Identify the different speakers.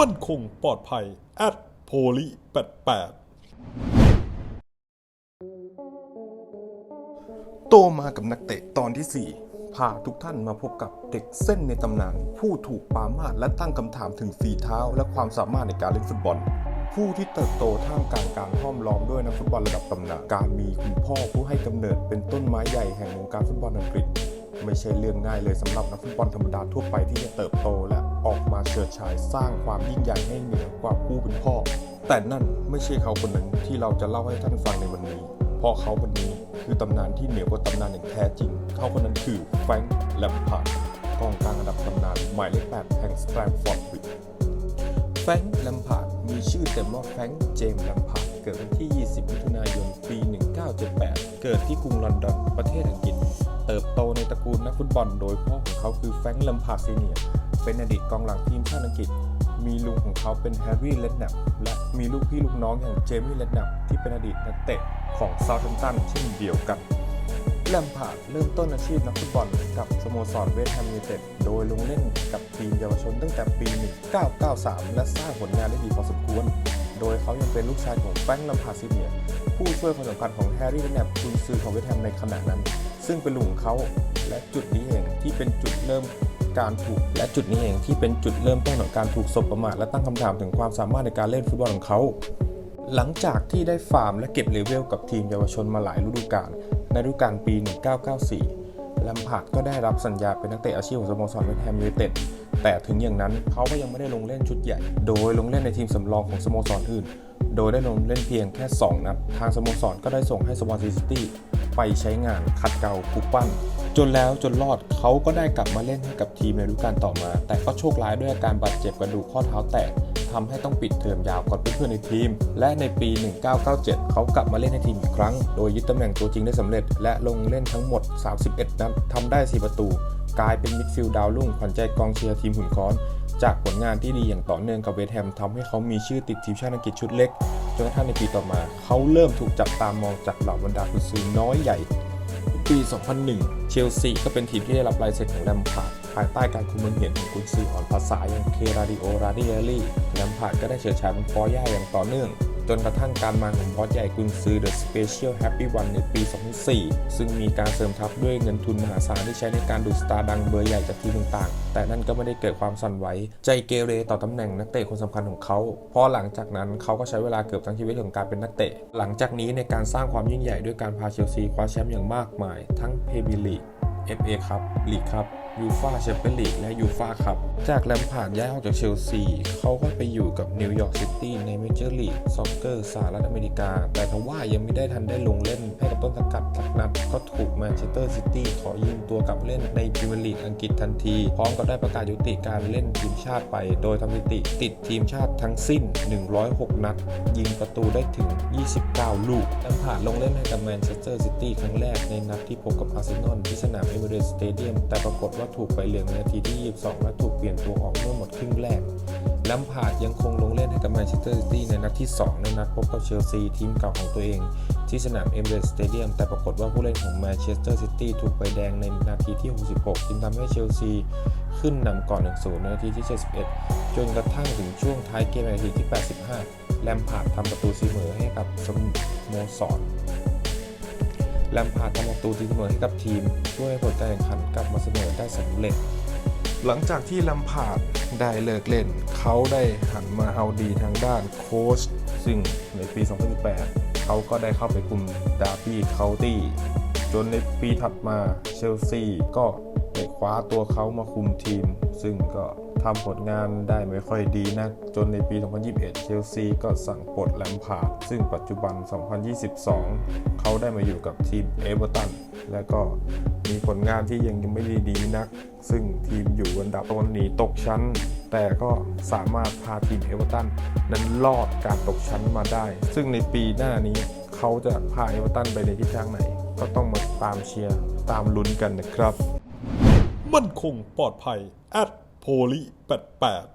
Speaker 1: มั่นคงปลอดภัย at p o l y 88โตมากับนักเตะตอนที่ 4 พาทุกท่านมาพบกับเด็กเส้นในตำนาน ผู้ถูกปามาและตั้งคำถามถึงฝีเท้า และความสามารถในการเล่นฟุตบอลผู้ที่เติบโตท่ามกลางการห้อมล้อมด้วยนักฟุตบอลระดับตำนาน การมีคุณพ่อผู้ให้กำเนิดเป็นต้นไม้ใหญ่แห่งวงการฟุตบอลอังกฤษ ไม่ใช่เรื่องง่ายเลยสำหรับนักฟุตบอลธรรมดาทั่วไปที่จะเติบโตและออกมาเฉิดฉายสร้างความยิ่งใหญ่ให้เหนือกว่าผู้เป็นพ่อ แต่นั่นไม่ใช่เขาคนนั้นที่เราจะเล่าให้ท่านฟังในวันนี้เพราะเขาคนนี้คือตำนานที่เหนือกว่าตำนานอย่างแท้จริง เขาคนนั้นคือแฟรงค์แลมพาร์ดกองกลางระดับตำนานหมายเลขแปดแห่งสแตรมฟอร์ดบริดแฟรงค์แลมพาร์ดมีชื่อเต็มว่าแฟรงค์เจมส์แลมพาร์ดเกิดวันที่ 20 มิถุนายน ปี 1978 เกิดที่กรุงลอนดอนประเทศอังกฤษ เติบโตในตระกูลนักฟุตบอลโดยพ่อของเขาคือแฟรงค์แลมพาร์ซีเนียเป็นอดีตกองหลังทีมชาติอังกฤษ มีลุงของเขาเป็นแฮร์รี่เลดแนปและมีลูกพี่ลูกน้องอย่างเจมี่เลดแนปที่เป็นอดีตนักเตะของเซาท์แฮมป์ตันเช่นเดียวกันแลมพาร์ดเริ่มต้นอาชีพนักฟุตบอลกับสโมสรเวสต์แฮมยูไนเต็ดโดยลงเล่นกับทีมเยาวชนตั้งแต่ปี 1993 และสร้างผลงานได้ดีพอสมควร โดยเขายังเป็นลูกชายของแฟรงค์แลมพาร์ดซีเนียผู้ช่วยคนสำคัญของแฮร์รี่และแนบกุนซือของเวสต์แฮมในขณะนั้น ซึ่งเป็นลุงเขาและจุดนี้เองที่เป็นจุดเริ่มการถูก และจุดนี้เองที่เป็นจุดเริ่มต้นของการถูกสบประมาทและตั้งคำถามถึงความสามารถในการเล่นฟุตบอลของเขาหลังจากที่ได้ฟาร์มและเก็บเลเวลกับทีมเยาวชนมาหลายฤดูกาลในฤดูกาลปี 1994ลมพาร์ดก็ได้รับสัญญาเป็นนักเตะอาชีพของสโมสรเวสต์แฮมยูไนเต็ดแต่ถึงอย่างนั้นเขาก็ยังไม่ได้ลงเล่นชุดใหญ่ โดยลงเล่นในทีมสำรองของสโมสรอื่น โดยได้ลงเล่นเพียงแค่ 2 นัด ทางสโมสรก็ได้ส่งให้สวอนซีซิตี้ไปใช้งานขัดเกลาปลุกปั้น จนแล้วจนรอดเขาก็ได้กลับมาเล่นให้กับทีมในฤดูกาลต่อมา แต่ก็โชคร้ายด้วยอาการบาดเจ็บกระดูกข้อเท้าแตกทำให้ต้องปิดเทอมยาวก่อนเพื่อนๆในทีม และในปี 1997 เขากลับมาเล่นให้ทีมอีกครั้ง โดยยึดตำแหน่งตัวจริงได้สำเร็จ และลงเล่นทั้งหมด 31 นัดทำได้ 4 ประตู กลายเป็นมิดฟิลด์ดาวรุ่งขวัญใจกองเชียร์ทีมหุ่นค้อน จากผลงานที่ดีอย่างต่อเนื่องกับเวสต์แฮมทำให้เขามีชื่อติดทีมชาติอังกฤษชุดเล็กจนกระทั่งในปีต่อมา เขาเริ่มถูกจับตามองจากเหล่าบรรดาผู้ซื้อน้อยใหญ่ ปี 2001 เชลซีก็เป็นทีมที่ได้รับลายเซ็นของแลมพาร์ดภายใต้การคุมเมืองเหียนของกุนซืออ่อนภาษาอย่างเคราดิโอราดิเอลลี่แลมพาร์ดก็ได้เฉิดฉายเป็นฟอร์ย่าอย่างต่อเนื่อง จนกระทั่งการมาของบอสใหญ่กุนซือ The Special Happy One ในปี 2004 ซึ่งมีการเสริมทัพด้วยเงินทุนมหาศาลที่ใช้ในการดูดสตาร์ดังเบอร์ใหญ่จากทีมต่างๆ แต่นั่นก็ไม่ได้เกิดความสั่นไหวใจเกเรต่อตำแหน่งนักเตะคนสำคัญของเขา เพราะหลังจากนั้นเขาก็ใช้เวลาเกือบทั้งชีวิตของการเป็นนักเตะ หลังจากนี้ในการสร้างความยิ่งใหญ่ด้วยการพาเชลซีคว้าแชมป์อย่างมากมาย ทั้งเพเบลีก FA ครับลีกครับยูฟาแชมเปี้ยนลีกและยูฟาครับจากแลมพาร์ดย้ายออกจากเชลซี เขาก็ไปอยู่กับนิวยอร์กซิตี้ในเมเจอร์ลีกซ็อกเกอร์สหรัฐอเมริกา แต่ทว่ายังไม่ได้ทันได้ลงเล่นให้กับต้นสังกัดสักนัด ก็ถูกแมนเชสเตอร์ซิตี้ขอยืมตัวกลับเล่นในพรีเมียร์ลีกอังกฤษทันที พร้อมกับได้ประกาศยุติการเล่นทีมชาติไป โดยทำสถิติติดทีมชาติทั้งสิ้น 106 นัด ยิงประตูได้ถึง 29 ลูกแลมพาร์ดลงเล่นให้กับแมนเชสเตอร์ซิตี้ครั้งแรกในนัดที่พบกับอาร์เซนอลที่สนามเอเมเรสสเตเดียมแต่ปรากฏว่าถูกใบเหลืองในนาทีที่ 22 และถูกเปลี่ยนตัวออกเมื่อหมดครึ่งแรกแลมพาดยังคงลงเล่นให้กับแมนเชสเตอร์ซิตี้ในนัดที่ 2 ในนัดพบกับเชลซีทีมเก่าของตัวเอง ที่สนามเอเมเรสสเตเดียมแต่ปรากฏว่าผู้เล่นของแมนเชสเตอร์ซิตี้ถูกใบแดงในนาทีที่ 66 จึงทำให้เชลซีขึ้นนำก่อน 1-0 ในนาทีที่ 71 จนกระทั่งถึงช่วงท้ายเกมในนาทีที่ 85 แลมพาดทำประตูเสมอให้กับสโมสร แลมพาร์ดทำประตูตีเสมอให้กับทีม ช่วยให้ผลการแข่งขันกลับมาเสมอได้สำเร็จ หลังจากที่แลมพาร์ดได้เลิกเล่น เขาได้หันมาเอาดีทางด้านโค้ชซึ่งในปี 2018 เขาก็ได้เข้าไปคุมดาร์บี้เคาน์ตี้จนในปีถัดมาเชลซีก็ได้คว้าตัวเขามาคุมทีม ซึ่งก็ ทำผลงานได้ไม่ค่อยดีนักจนในปี 2021 เชลซีก็สั่งปลดแลมพาร์ดซึ่งปัจจุบัน 2022 เขาได้มาอยู่กับทีมเอเวอร์ตันและก็มีผลงานที่ยังไม่ได้ดีนัก ซึ่งทีมอยู่อันดับต้นหนีตกชั้น แต่ก็สามารถพาทีมเอเวอร์ตันนั้นรอดการตกชั้นมาได้ ซึ่งในปีหน้านี้เขาจะพาเอเวอร์ตันไปในทิศทางไหน ก็ต้องมาตามเชียร์ ตามลุ้นกันนะครับ มั่นคงปลอดภัย at โพลิแปดแปด